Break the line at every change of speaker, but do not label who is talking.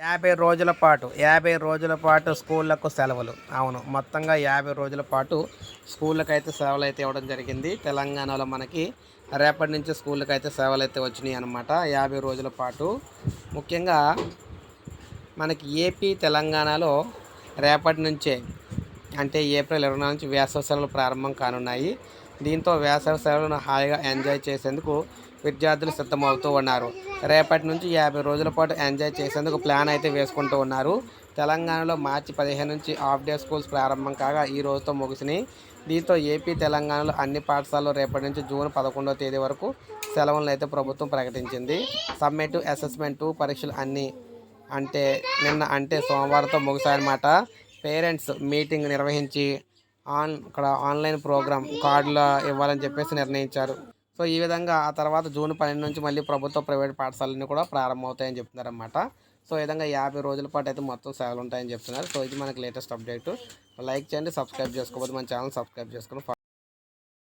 యాభై రోజుల పాటు యాభై రోజుల పాటు స్కూళ్ళకు సెలవులు. అవును మొత్తంగా యాభై రోజుల పాటు స్కూళ్ళకు అయితే సెలవులు అయితే ఇవ్వడం జరిగింది. తెలంగాణలో మనకి రేపటి నుంచి స్కూళ్ళకి అయితే సెలవులు అయితే వచ్చినాయి అనమాట యాభై రోజుల పాటు. ముఖ్యంగా మనకి ఏపీ తెలంగాణలో రేపటి నుంచే అంటే ఏప్రిల్ ఇరవై నాలుగు నుంచి వేసవి సెలవులు ప్రారంభం కానున్నాయి. దీంతో వేసవి సెలవులను హాయిగా ఎంజాయ్ చేసేందుకు విద్యార్థులు సిద్ధమవుతూ ఉన్నారు. రేపటి నుంచి యాభై రోజుల పాటు ఎంజాయ్ చేసేందుకు ప్లాన్ అయితే వేసుకుంటూ ఉన్నారు. తెలంగాణలో మార్చి పదిహేను నుంచి హాఫ్ డే స్కూల్స్ ప్రారంభం కాగా ఈ రోజుతో ముగిసినాయి. దీంతో ఏపీ తెలంగాణలో అన్ని పాఠశాలలు రేపటి నుంచి జూన్ పదకొండో తేదీ వరకు సెలవులను అయితే ప్రభుత్వం ప్రకటించింది. సమ్మెటివ్ అసెస్మెంట్ పరీక్షలు అన్నీ అంటే నిన్న అంటే సోమవారంతో ముగిశాయన్నమాట. పేరెంట్స్ మీటింగ్ నిర్వహించి ఆన్ ఇక్కడ ఆన్లైన్ ప్రోగ్రామ్ కార్డుల ఇవ్వాలని చెప్పేసి నిర్ణయించారు. సో ఈ విధంగా ఆ తర్వాత జూన్ పన్నెండు నుంచి మళ్ళీ ప్రభుత్వ ప్రైవేట్ పాఠశాలన్నీ కూడా ప్రారంభమవుతాయని చెప్తున్నారన్నమాట సో ఈ విధంగా యాభై రోజుల పాటు అయితే మొత్తం సేవలు ఉంటాయని చెప్తున్నారు. సో ఇది మనకి లేటెస్ట్ అప్డేట్. లైక్ చేయండి సబ్స్క్రైబ్ చేసుకోకపోతే మన ఛానల్ సబ్స్క్రైబ్ చేసుకుని